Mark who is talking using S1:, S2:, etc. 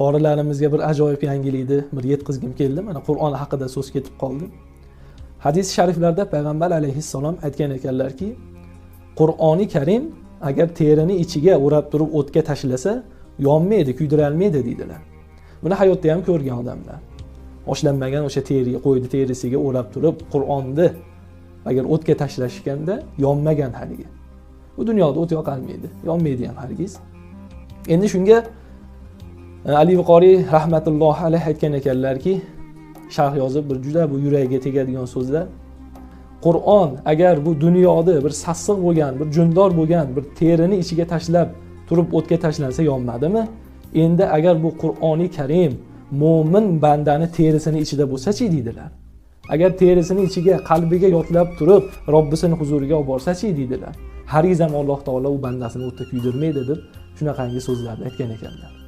S1: qorilarimizga bir ajoyib yangilikni bir yetkazgim keldi. Mana qur'on haqida so'z ketib qoldi. Hadis shariflarda payg'ambar alayhissalom aytgan ekanlarki qur'oni karim agar terini ichiga o'rab turib o'tga tashlasa yonmaydi kuydirolmaydi deydilar. Buni hayotda ham ko'rgan odamlar. Oshlanmagan o'sha teri qo'yni terisiga o'rab turib qur'onni agar o'tga tashlashganda yonmagan haligi. Bu dunyoda o't yoqolmaydi. Yonmaydi ham hargiz. Endi shunga ali viqoriy rahmatullohi alayhi aytgan ekanlarki sharh yozib bir juda bu yuragiga tegadigan so'zlar qur'on agar bu dunyoda bir sassiq bo'lgan bir jundor bo'lgan bir terini ichiga tashlab turib o'tga tashlansa yonmadimi? Endi agar bu qur'oni karim mo'min bandani terisini ichida bo'lsachi deydilar? Agar terisini ichiga qalbiga yodlab turib robbisini huzuriga olib borsachi deydilar? Hargiz ham alloh taolo u bandasini o'tda kuydirmaydi deb shunaqangi so'zlarni aytgan ekanlar